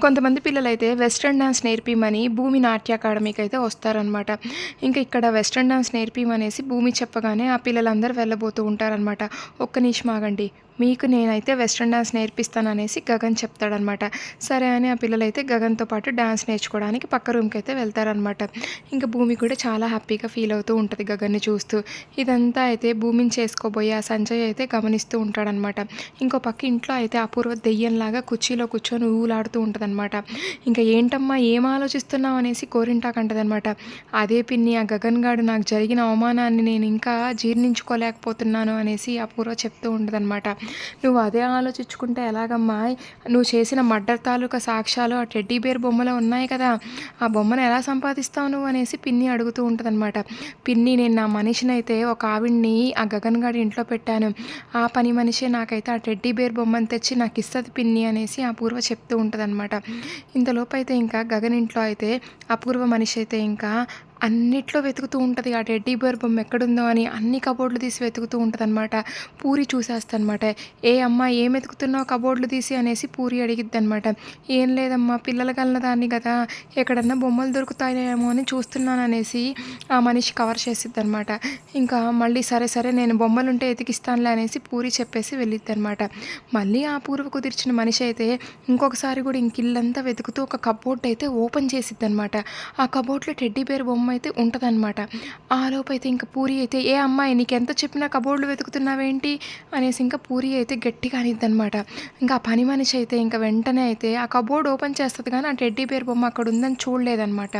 కొంతమంది పిల్లలైతే western dance నేర్పిమని భూమి నాట్య అకాడమీకి అయితే వస్తారనమాట. ఇంకా ఇక్కడ వెస్ట్రన్ డాన్స్ నేర్పిమనేసి భూమి చెప్పగానే ఆ పిల్లలందరూ వెళ్ళబోతూ ఉంటారనమాట. ఒక్క నిమిషం ఆగండి. మీకు నేనైతే వెస్ట్రన్ డ్యాన్స్ నేర్పిస్తాననేసి గగన్ చెప్తాడనమాట. సరే అని ఆ పిల్లలైతే గగన్తో పాటు డాన్స్ నేర్చుకోవడానికి పక్క రూమ్కి అయితే వెళ్తారనమాట. ఇంకా భూమి కూడా చాలా హ్యాపీగా ఫీల్ అవుతూ ఉంటుంది గగన్ని చూస్తూ. ఇదంతా అయితే భూమిని చేసుకోబోయే ఆ సంజయ్ అయితే గమనిస్తూ ఉంటాడనమాట. ఇంకో పక్క ఇంట్లో అయితే అపూర్వ దెయ్యంలాగా కుర్చీలో కూర్చొని ఊలాడుతూ ఉంటుందన్నమాట ఇంకా ఏంటమ్మా ఏం ఆలోచిస్తున్నావు అనేసి కోరింటాకంటదనమాట. అదే పిన్ని ఆ గగన్ గాడు నాకు జరిగిన అవమానాన్ని నేను ఇంకా జీర్ణించుకోలేకపోతున్నాను అనేసి అపూర్వ చెప్తూ ఉంటుందన్నమాట నువ్వు అదే ఆలోచించుకుంటే ఎలాగమ్మా? నువ్వు చేసిన మర్డర్ తాలూకా సాక్ష్యాలు ఆ టెడ్డీ బేర్ బొమ్మలో ఉన్నాయి కదా. ఆ బొమ్మను ఎలా సంపాదిస్తావు నువ్వు అనేసి పిన్ని అడుగుతూ ఉంటుందన్నమాట. పిన్ని నేను నా మనిషినైతే ఒక ఆవిడ్ని ఆ గగన్ గారి ఇంట్లో పెట్టాను. ఆ పని మనిషే నాకైతే ఆ టెడ్డీ బేర్ బొమ్మను తెచ్చి నాకు ఇస్తుంది పిన్ని అనేసి అపూర్వ చెప్తూ ఉంటుందన్నమాట. ఇంతలోపు అయితే ఇంకా గగన్ ఇంట్లో అయితే అపూర్వ మనిషి అయితే ఇంకా అన్నిట్లో వెతుకుతూ ఉంటుంది. ఆ టెడ్డీ బేర్ బొమ్మ ఎక్కడుందో అని అన్ని కబోర్డ్లు తీసి వెతుకుతూ ఉంటుంది అనమాట పూరి చూసేస్తానమాట ఏ అమ్మ ఏం వెతుకుతున్నావు? కబోర్డ్లు తీసి అనేసి పూరి అడిగిద్ది అనమాట ఏం లేదమ్మా పిల్లలు కలన దాన్ని కదా ఎక్కడన్నా బొమ్మలు దొరుకుతాయేమో అని చూస్తున్నాను అనేసి ఆ మనిషి కవర్ చేసిద్ది అనమాట ఇంకా మళ్ళీ సరే సరే నేను బొమ్మలు ఉంటే ఎతికిస్తానులే అనేసి పూరి చెప్పేసి వెళ్ళిద్ది అనమాట మళ్ళీ ఆ పూర్వ కుదిర్చిన మనిషి అయితే ఇంకొకసారి కూడా ఇంకిల్లంతా వెతుకుతూ ఒక కబోర్డ్ అయితే ఓపెన్ చేసిద్ది అనమాట ఆ కబోర్డ్లో టెడ్డీ బేర్ బొమ్మ అయితే ఉంటుందన్నమాట. ఆలోపు అయితే ఇంకా పూరి అయితే ఏ అమ్మాయి నీకు ఎంత చెప్పినా కబోర్డ్లు వెతుకుతున్నావేంటి? అనేసి ఇంకా పూరి అయితే గట్టిగా అనిద్దనమాట ఇంకా ఆ పని మనిషి అయితే ఇంకా వెంటనే అయితే ఆ కబోర్డ్ ఓపెన్ చేస్తుంది కానీ ఆ టెడ్డీ పేరు బొమ్మ అక్కడ ఉందని చూడలేదనమాట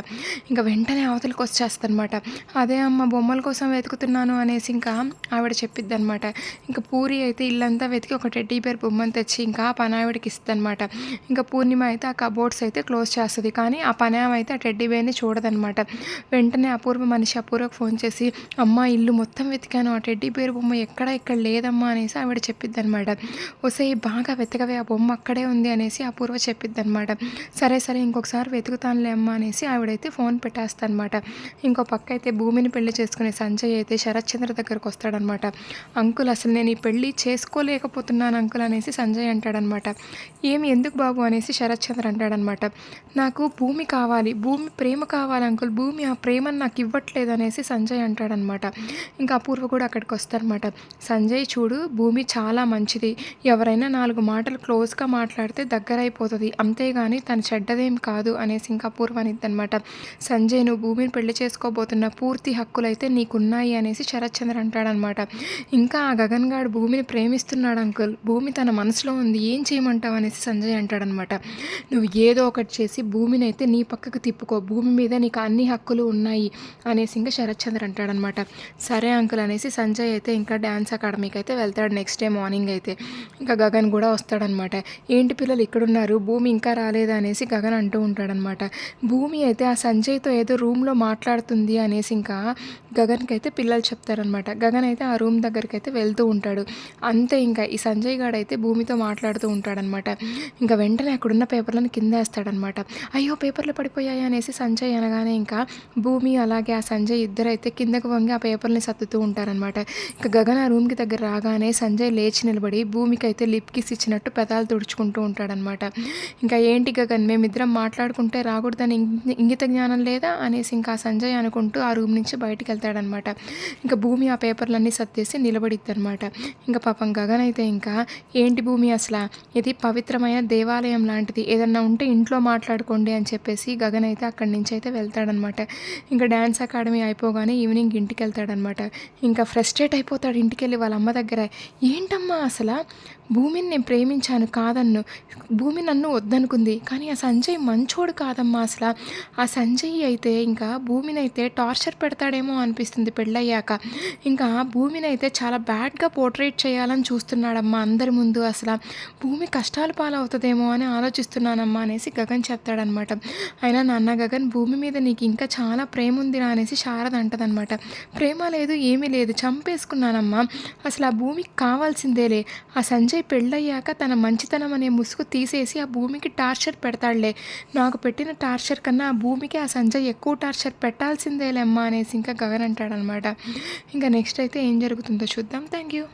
ఇంకా వెంటనే అవతలికి వచ్చేస్తుందన్నమాట. అదే అమ్మ బొమ్మల కోసం వెతుకుతున్నాను అనేసి ఇంకా ఆవిడ చెప్పిద్ది అనమాట ఇంకా పూరి అయితే ఇల్లంతా వెతికి ఒక టెడ్డీ పేరు బొమ్మను తెచ్చి ఇంకా ఆ పని ఆవిడకి ఇస్తుంది అనమాట ఇంకా పూర్ణిమ అయితే ఆ కబోర్డ్స్ అయితే క్లోజ్ చేస్తుంది కానీ ఆ పని అయితే ఆ టెడ్డీ బేర్ని చూడదనమాట వెంటనే అపూర్వ మనిషి అపూర్వకు ఫోన్ చేసి అమ్మ ఇల్లు మొత్తం వెతికాను. ఆ టెడ్డీ పేరు బొమ్మ ఎక్కడ ఇక్కడ లేదమ్మా అనేసి ఆవిడ చెప్పిద్ది అనమాట బాగా వెతకవే ఆ బొమ్మ అక్కడే ఉంది అనేసి అపూర్వ చెప్పిద్ది అనమాట సరే సరే ఇంకొకసారి వెతుకుతానులే అమ్మ అనేసి ఆవిడైతే ఫోన్ పెట్టేస్తానమాట ఇంకో పక్క అయితే భూమిని పెళ్ళి చేసుకునే సంజయ్ అయితే శరత్చంద్ర దగ్గరకు వస్తాడనమాట అంకుల్ అసలు నేను ఈ పెళ్ళి చేసుకోలేకపోతున్నాను అంకుల్ అనేసి సంజయ్ అంటాడనమాట ఏమి ఎందుకు బాబు? అనేసి శరత్చంద్ర అంటాడనమాట నాకు భూమి కావాలి భూమి ప్రేమ కావాలి అంకుల్ భూమి ఆ ప్రేమను నాకు ఇవ్వట్లేదు అనేసి సంజయ్ అంటాడనమాట. ఇంకా అపూర్వ కూడా అక్కడికి వస్తారనమాట సంజయ్ చూడు భూమి చాలా మంచిది. ఎవరైనా నాలుగు మాటలు క్లోజ్గా మాట్లాడితే దగ్గర అయిపోతుంది అంతేగాని తను చెడ్డదేం కాదు అనేసి ఇంకా అపూర్వ అనిద్దనమాట. సంజయ్ నువ్వు భూమిని పెళ్ళి చేసుకోబోతున్న పూర్తి హక్కులు అయితే నీకున్నాయి అనేసి శరత్చంద్ర అంటాడనమాట. ఇంకా ఆ గగన్ గాడు భూమిని ప్రేమిస్తున్నాడు అంకుల్. భూమి తన మనసులో ఉంది. ఏం చేయమంటావు అనేసి సంజయ్ అంటాడనమాట. నువ్వు ఏదో ఒకటి చేసి భూమిని అయితే నీ పక్కకు తిప్పుకో. భూమి మీద నీకు అన్ని హక్కులు ఉన్నాయి అనేసి ఇంకా శరత్చంద్ర అంటాడనమాట. సరే అంకుల్ అనేసి సంజయ్ అయితే ఇంకా డ్యాన్స్ అకాడమీకి అయితే వెళ్తాడు నెక్స్ట్ డే మార్నింగ్ అయితే. ఇంకా గగన్ కూడా వస్తాడనమాట. ఏంటి పిల్లలు ఇక్కడున్నారు? భూమి ఇంకా రాలేదా అనేసి గగన్ అంటూ ఉంటాడనమాట. భూమి అయితే ఆ సంజయ్తో ఏదో రూమ్లో మాట్లాడుతుంది అనేసి ఇంకా గగన్కి అయితే పిల్లలు చెప్తారనమాట. గగన్ అయితే ఆ రూమ్ దగ్గరికి అయితే వెళ్తూ ఉంటాడు. అంతే ఇంకా ఈ సంజయ్ గాడు అయితే భూమితో మాట్లాడుతూ ఉంటాడనమాట. ఇంకా వెంటనే అక్కడున్న పేపర్లను కింద వేస్తాడనమాట. అయ్యో పేపర్లు పడిపోయాయి అనేసి సంజయ్ అనగానే ఇంకా భూమి అలాగే ఆ సంజయ్ ఇద్దరైతే కిందకు వంగి ఆ పేపర్ని సర్దుతూ ఉంటారనమాట ఇంకా గగన్ ఆ రూమ్కి దగ్గర రాగానే సంజయ్ లేచి నిలబడి భూమికి అయితే లిప్ కిస్ ఇచ్చినట్టు పెదాలు తుడుచుకుంటూ ఉంటాడనమాట ఇంకా ఏంటి గగన్ మేమిద్దరం మాట్లాడుకుంటే రాకూడదని ఇంగిత జ్ఞానం లేదా? అనేసి ఇంకా ఆ సంజయ్ అనుకుంటూ ఆ రూమ్ నుంచి బయటికి వెళ్తాడనమాట ఇంకా భూమి ఆ పేపర్లన్నీ సర్దేసి నిలబడిద్ది అనమాట ఇంకా పాపం గగన్ అయితే ఇంకా ఏంటి భూమి అసలు? ఇది పవిత్రమైన దేవాలయం లాంటిది. ఏదన్నా ఉంటే ఇంట్లో మాట్లాడుకోండి అని చెప్పేసి గగన్ అయితే అక్కడి నుంచి అయితే వెళ్తాడనమాట ఇంకా డ్యాన్స్ అకాడమీ అయిపోగానే ఈవినింగ్ ఇంటికి వెళ్తాడనమాట ఇంకా ఫ్రస్ట్రేట్ అయిపోతాడు ఇంటికి వెళ్ళి వాళ్ళ అమ్మ దగ్గర. ఏంటమ్మా అసలు? భూమిని నేను ప్రేమించాను కాదన్ను. భూమి నన్ను వద్దనుకుంది. కానీ ఆ సంజయ్ మంచోడు కాదమ్మా అసలు. ఆ సంజయ్ అయితే ఇంకా భూమిని అయితే టార్చర్ పెడతాడేమో అనిపిస్తుంది పెళ్ళయ్యాక. ఇంకా భూమిని అయితే చాలా బ్యాడ్గా పోర్ట్రేట్ చేయాలని చూస్తున్నాడమ్మా అందరి ముందు అసలు. భూమి కష్టాలు పాలవుతుందేమో అని ఆలోచిస్తున్నానమ్మా అనేసి గగన్ చెప్తాడనమాట. అయినా నాన్న గగన్ భూమి మీద నీకు ఇంకా చాలా ప్రేమ ఉందిరా అనేసి శారద అంటదనమాట. ప్రేమ లేదు ఏమీ లేదు చంపేసుకున్నానమ్మా. అసలు ఆ భూమికి కావాల్సిందేలే. ఆ సంజయ్ పెళ్ళయ్యాక తన మంచితనం అనే ముసుగు తీసేసి ఆ భూమికి టార్చర్ పెడతాడులే. నాకు పెట్టిన టార్చర్ కన్నా ఆ భూమికి ఆ సంజయ్ ఎక్కువ టార్చర్ పెట్టాల్సిందేలే అమ్మా అనేసి ఇంకా గగన్ అంటాడనమాట. ఇంకా నెక్స్ట్ అయితే ఏం జరుగుతుందో చూద్దాం. Thank you